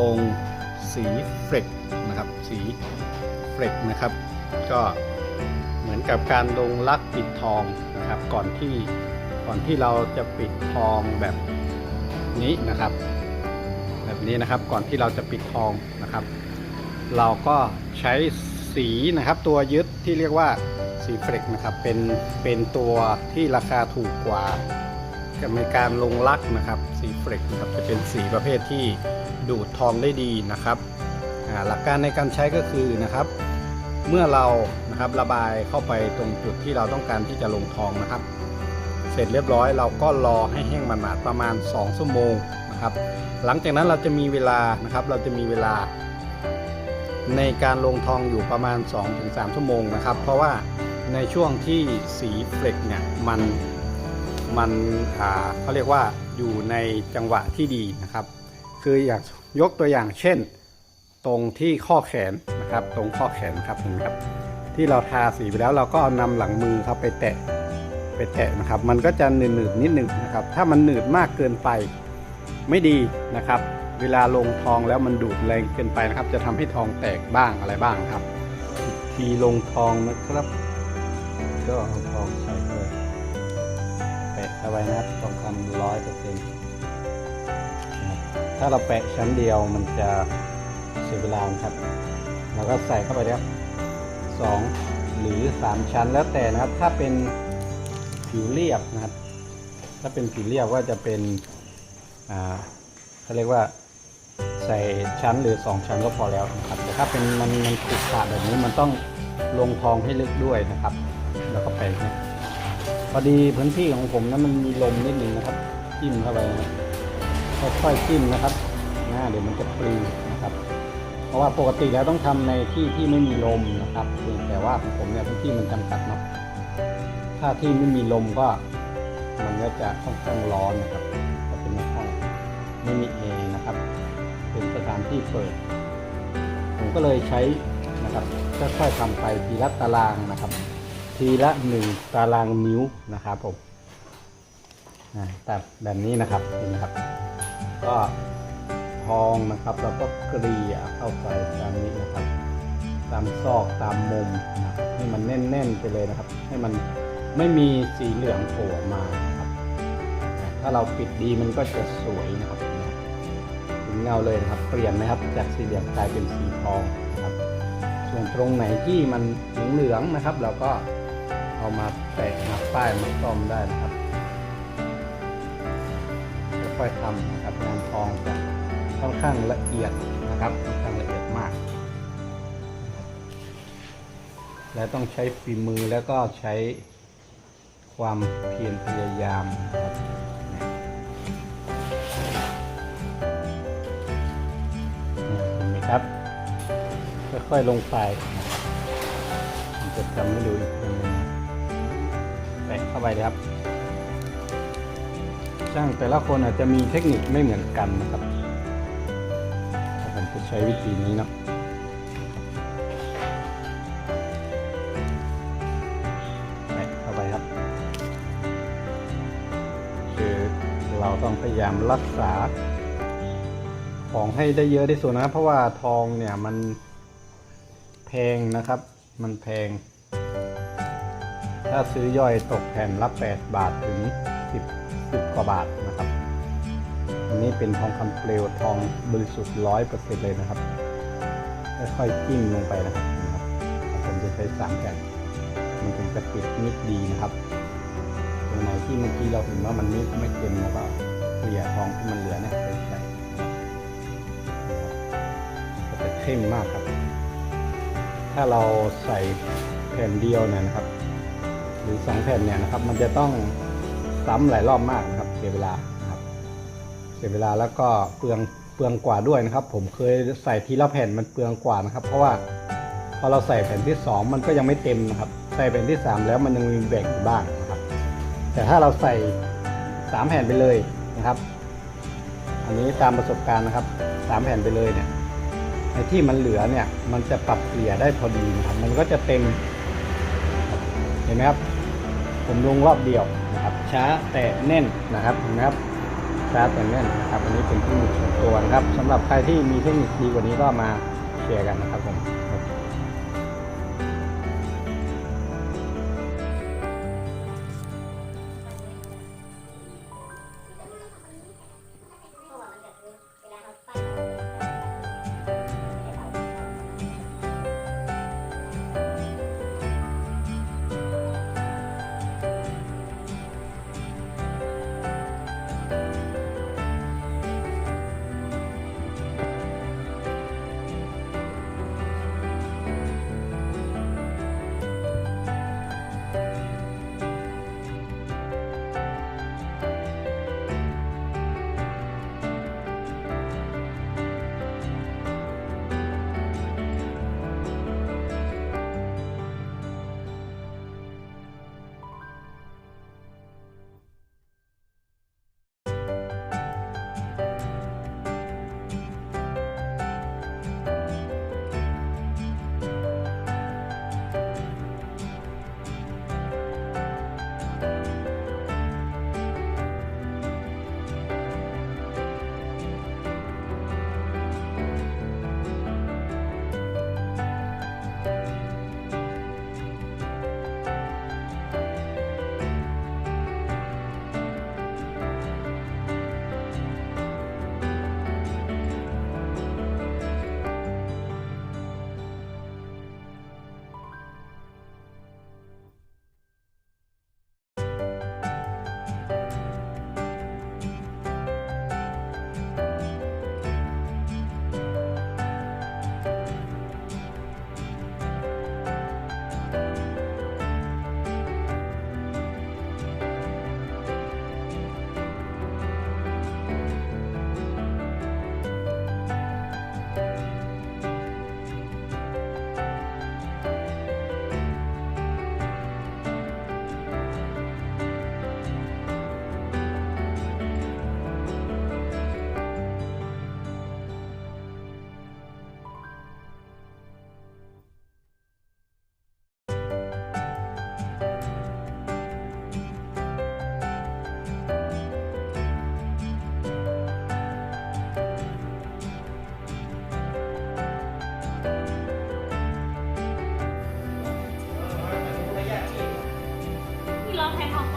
ลงสีเฟรกนะครับ สีเฟรกนะครับ ก็เหมือนกับการลงลักปิดทองนะครับ ก่อนที่ก่อนที่เราจะปิดทองแบบนี้นะครับ แบบนี้นะครับก่อนที่เราจะปิดทองนะครับ เราก็ใช้สีนะครับ ตัวยึดที่เรียกว่าสีเฟรกนะครับ เป็นเป็นตัวที่ราคาถูกกว่า ในการลงลักนะครับ สีเฟรกนะครับจะเป็นสีประเภทที่ดูดทองได้ดีนะครับหลักการในการใช้ก็คือนะครับ เมื่อเรานะครับระบายเข้าไปตรงจุดที่เราต้องการที่จะลงทองนะครับ เสร็จเรียบร้อยเราก็รอให้แห้งมันหมาประมาณ 2 ชั่วโมงนะครับ หลังจากนั้นเราจะมีเวลานะครับ เราจะมีเวลา ในการลงทองอยู่ประมาณ 2-3 ชั่วโมงนะครับ เพราะว่าในช่วงที่สีเฟลกเนี่ยมัน มันอ่าเขาเรียกว่าอยู่ในจังหวะที่ดีนะครับ คืออยากยกตัวอย่างเช่น ตรงที่ข้อแขนนะครับ ตรงข้อแขนครับเห็นครับ ที่เราทาสีไปแล้วเราก็เอานำหลังมือครับไปแตะไปแตะนะครับ มันก็จะหนืดๆนิดหนึ่งนะครับ ถ้ามันหนืดมากเกินไปไม่ดีนะครับ เวลาลงทองแล้วมันดูดแรงเกินไปนะครับ จะทำให้ทองแตกบ้างอะไรบ้างครับ ทีลงทองนะครับ ก็เอาทองใส่ เข้าไปแปะเข้าไปนะครับทองคำร้อยเปอร์เซ็นต์ถ้าเราแปะชั้นเดียวมันจะเสียเวลานครับ เราก็ใส่เข้าไปนะครับสองหรือสามชั้นแล้วแต่นะครับ ถ้าเป็นผิวเรียบนะครับ ถ้าเป็นผิวเรียบก็จะเป็นอ่าเขาเรียกว่าใส่ชั้นหรือสองชั้นก็พอแล้วนะครับแต่ถ้าเป็นมันมันขรุขระแบบนี้มันต้องลงทองให้ลึกด้วยนะครับ แล้วก็ไปนะ พอดีพื้นที่ของผมนั้นมันมีลมนิดหนึ่งนะครับจิ้มเข้าไปนะค่อยๆจิ้มนะครับหน้าเดี๋ยวมันจะปลิวนะครับ เพราะว่าปกติแล้วต้องทำในที่ที่ไม่มีลมนะครับเพียงแต่ว่าของผมเนี่ยพื้นที่มันจำกัดเนาะถ้าที่ไม่มีลมก็มันก็จะค่อนข้างร้อนนะครับก็เป็นในห้องไม่มีเอนะครับ เป็นสถานที่เปิด ผมก็เลยใช้นะครับค่อยๆทำไปทีละตารางนะครับ ทีละหนึ่งตารางนิ้วนะครับผมอ่าแต่แบบนี้นะครับเห็นไหมครับ ก็ทองนะครับแล้วก็เกลี่ยเข้าไปตามนี้นะครับ ตามซอกตามมุมนะให้มันแน่นๆไปเลยนะครับ ให้มันไม่มีสีเหลืองโผล่มาครับ ถ้าเราปิดดีมันก็จะสวยนะครับถึงเงาเลยนะครับ เปลี่ยนนะครับ จากสีเหลืองกลายเป็นสีทองนะครับ ส่วนตรงไหนที่มันเหลืองๆนะครับ เราก็ เอามาแปะมาป้ายมาซ่อมได้นะครับค่อยๆทำนะครับงานทองจะค่อนข้างละเอียดนะครับค่อนข้างละเอียดมาก และต้องใช้ฝีมือแล้วก็ใช้ความเพียรพยายามนะครับเนี่ยเห็นไหมครับ ค่อยๆลงไปจะทำให้ดูอีกาไปเลยครับ ช่างแต่ละคนอาจจะมีเทคนิคไม่เหมือนกันนะครับผมจะใช้วิธีนี้เนาะเข้าไปครับ คือเราต้องพยายามรักษาของให้ได้เยอะที่สุดนะครับเพราะว่าทองเนี่ยมันแพงนะครับ มันแพง ถ้าซื้อย่อยตกแผ่นละ 8 บาทถึง 10 10 กว่าบาทนะครับ อันนี้เป็นทองคำเปลวทองบริสุทธิ์ร้อยเปอร์เซ็นต์เลยนะครับค่อยๆจิ้มลงไปนะครับ ผมจะใช้สามแผ่นมันถึงจะปิดมิดดีนะครับตรงไหนที่เมื่อกี้เราเห็นว่ามันไม่ไม่เต็มแล้วก็เกลี่ยทองที่มันเหลือเนี่ยไปใส่จะเข้มมากครับ ถ้าเราใส่แผ่นเดียวเนี่ยนะครับ รือสองแผ่นเนี่ยนะครับ มันจะต้องซ้ำหลายรอบมากนะครับเสียเวลานะครับ เสียเวลาแล้วก็เปลืองเปลืองกว่าด้วยนะครับ ผมเคยใส่ทีละแผ่นมันเปลืองกว่านะครับ เพราะว่าพอเราใส่แผ่นที่ 2 มันก็ยังไม่เต็มนะครับ ใส่แผ่นที่ 3 แล้วมันยังมีแบ่งอยู่บ้างนะครับ แต่ถ้าเราใส่3แผ่นไปเลยนะครับ อันนี้ตามประสบการณ์นะครับ3แผ่นไปเลยเนี่ยในที่มันเหลือเนี่ย มันจะปรับเกลี่ยได้พอดีนะครับ มันก็จะเต็ม เห็นไหมครับ ผมลงรอบเดียวนะครับ ช้าแต่แน่นนะครับเห็นไหมครับช้าแต่แน่นนะครับอันนี้เป็นเทคนิคส่วนตัวนะครับสำหรับใครที่มีเทคนิคดีกว่านี้ก็มาแชร์กันนะครับผม 要太。